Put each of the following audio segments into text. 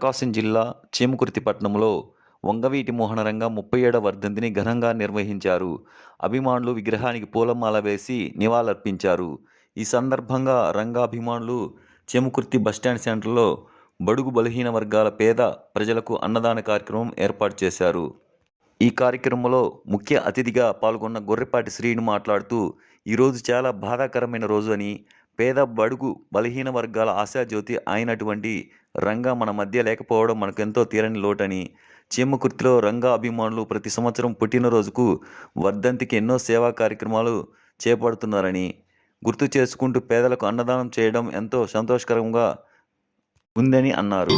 ప్రకాశం జిల్లా చీమకుర్తిపట్నంలో వంగవీటి మోహనరంగ ముప్పై ఏడవ వర్ధంతిని ఘనంగా నిర్వహించారు. అభిమానులు విగ్రహానికి పూలమాల వేసి నివాళులర్పించారు. ఈ సందర్భంగా రంగాభిమానులు చెముకుర్తి బస్టాండ్ సెంటర్లో బడుగు బలహీన వర్గాల పేద ప్రజలకు అన్నదాన కార్యక్రమం ఏర్పాటు చేశారు. ఈ కార్యక్రమంలో ముఖ్య అతిథిగా పాల్గొన్న గొర్రెపాటి శ్రీను మాట్లాడుతూ ఈరోజు చాలా బాధాకరమైన రోజు అని పేద బడుగు బలహీన వర్గాల ఆశాజ్యోతి అయినటువంటి రంగా మన మధ్య లేకపోవడం మనకెంతో తీరని లోటని. చీమకుర్తిలో రంగా అభిమానులు ప్రతి సంవత్సరం పుట్టినరోజుకు వర్ధంతికి ఎన్నో సేవా కార్యక్రమాలు చేపడుతున్నారని. గుర్తు చేసుకుంటూ పేదలకు అన్నదానం చేయడం ఎంతో సంతోషకరంగా ఉందని అన్నారు.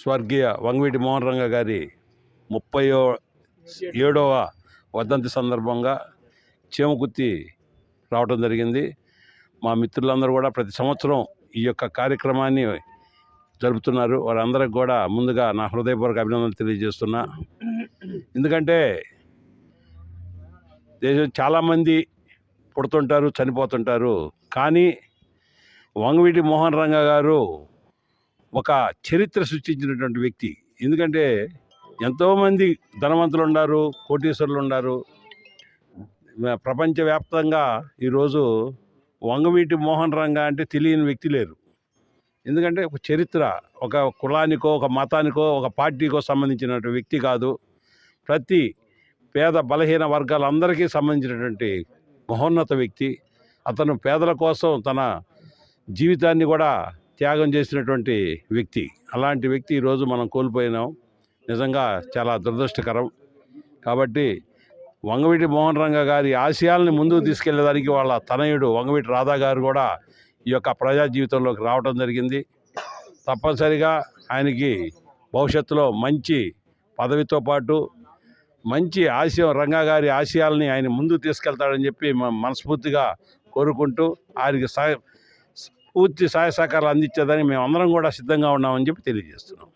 స్వర్గీయ వంగవీటి మోహన్ రంగ గారి ముప్పై ఏడవ వర్ధంతి సందర్భంగా చీమకుత్తి రావడం జరిగింది. మా మిత్రులందరూ కూడా ప్రతి సంవత్సరం ఈ యొక్క కార్యక్రమాన్ని జరుపుతున్నారు. వారందరికి కూడా ముందుగా నా హృదయపూర్వక అభినందనలు తెలియజేస్తున్నా. ఎందుకంటే దేశం చాలామంది పుడుతుంటారు చనిపోతుంటారు. కానీ వంగవీటి మోహన్ రంగ గారు ఒక చరిత్ర సృష్టించినటువంటి వ్యక్తి. ఎందుకంటే ఎంతోమంది ధనవంతులు ఉన్నారు కోటీశ్వరులు ఉన్నారు ప్రపంచవ్యాప్తంగా ఈరోజు వంగవీటి మోహన్ రంగ అంటే తెలియని వ్యక్తి లేరు. ఎందుకంటే ఒక చరిత్ర ఒక కులానికో ఒక మతానికో ఒక పార్టీకో సంబంధించిన వ్యక్తి కాదు. ప్రతి పేద బలహీన వర్గాలందరికీ సంబంధించినటువంటి మహోన్నత వ్యక్తి. అతను పేదల కోసం తన జీవితాన్ని కూడా త్యాగం చేసినటువంటి వ్యక్తి. అలాంటి వ్యక్తి ఈరోజు మనం కోల్పోయినాం. నిజంగా చాలా దురదృష్టకరం. కాబట్టి వంగవీటి మోహన్ రంగ గారి ఆశయాల్ని ముందుకు తీసుకెళ్ళేదానికి వాళ్ళ తనయుడు వంగవీటి రాధా గారు కూడా ఈ యొక్క ప్రజా జీవితంలోకి రావడం జరిగింది. తప్పనిసరిగా ఆయనకి భవిష్యత్తులో మంచి పదవితో పాటు మంచి ఆశయం రంగా గారి ఆశయాల్ని ఆయన ముందుకు తీసుకెళ్తాడని చెప్పి మనస్ఫూర్తిగా కోరుకుంటూ ఆయనకి సహాయ పూర్తి సహాయ సహకారాలు అందించేదానికి మేము అందరం కూడా సిద్ధంగా ఉన్నామని చెప్పి తెలియజేస్తున్నాం.